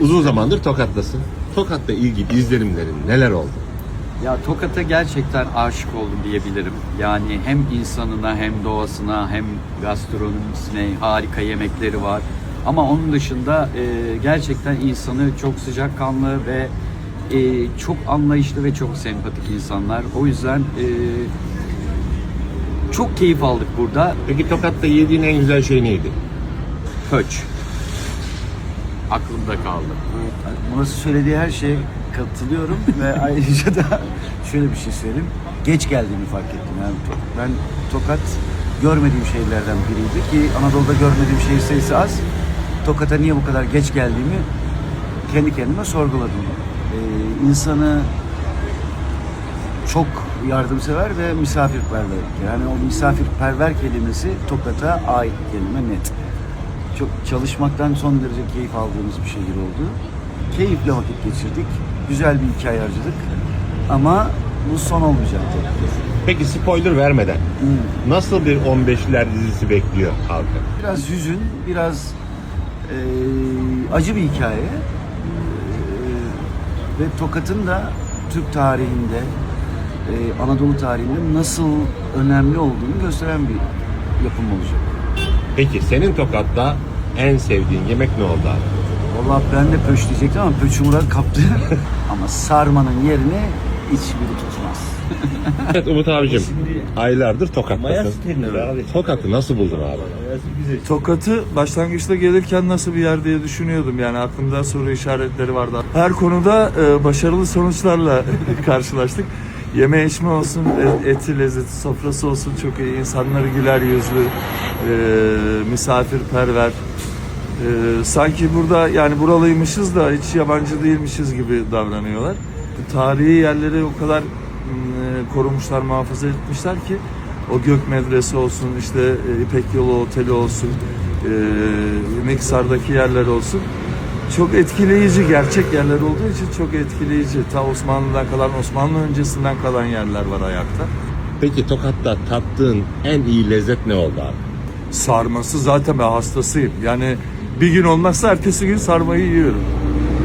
Uzun zamandır Tokat'tasın. Tokat'la ilgili izlenimlerin neler oldu? Ya Tokat'a gerçekten aşık oldum diyebilirim. Yani hem insanına hem doğasına hem gastronomisine harika yemekleri var. Ama onun dışında e, gerçekten insanı çok sıcakkanlı ve e, çok anlayışlı ve çok sempatik insanlar. O yüzden e, çok keyif aldık burada. Peki Tokat'ta yediğin en güzel şey neydi? Höç. Aklımda kaldı. Burası söylediği her şeye katılıyorum ve ayrıca da şöyle bir şey söyleyeyim. Geç geldiğimi fark ettim. Yani to- ben Tokat görmediğim şehirlerden biriydi ki Anadolu'da görmediğim şehir sayısı az. Tokat'a niye bu kadar geç geldiğimi kendi kendime sorguladım. Ee, insanı çok yardımsever ve misafirperver. Yani o misafirperver kelimesi Tokat'a ait kelime net. Çok çalışmaktan son derece keyif aldığımız bir şehir oldu. Keyifle vakit geçirdik. Güzel bir hikaye harcadık. Ama bu son olmayacak tabii ki. Peki spoiler vermeden nasıl bir 15'ler dizisi bekliyor halkı? Biraz hüzün, biraz eee, acı bir hikaye. Eee, ve Tokat'ın da Türk tarihinde, eee, Anadolu tarihinde nasıl önemli olduğunu gösteren bir yapım olacak. Peki senin Tokat'ta en sevdiğin yemek ne oldu abi? Vallahi ben de pöç diyecektim ama pöç Murat kaptı. ama sarmanın yerini hiçbiri tutmaz. Evet Umut abicim aylardır Tokat'tasın. Mayas denir abi. Tokat'ı nasıl buldun abi? Tokat'ı başlangıçta gelirken nasıl bir yer diye düşünüyordum. Yani aklımda soru işaretleri vardı. Her konuda e, başarılı sonuçlarla karşılaştık. Yeme içme olsun, e- eti lezzeti sofrası olsun çok iyi. İnsanları güler yüzlü, e, misafirperver. E, sanki burada yani buralıymışız da hiç yabancı değilmişiz gibi davranıyorlar. Tarihi yerleri o kadar mm, korumuşlar, muhafaza etmişler ki o gök medrese olsun, işte e, İpek Yolu Oteli olsun, e, Miksar'daki yerler olsun. Çok etkileyici, gerçek yerler olduğu için çok etkileyici. Ta Osmanlı'dan kalan, Osmanlı öncesinden kalan yerler var ayakta. Peki Tokat'ta tattığın en iyi lezzet ne oldu abi? Sarması zaten ben hastasıyım. Yani bir gün olmazsa ertesi gün sarmayı yiyorum.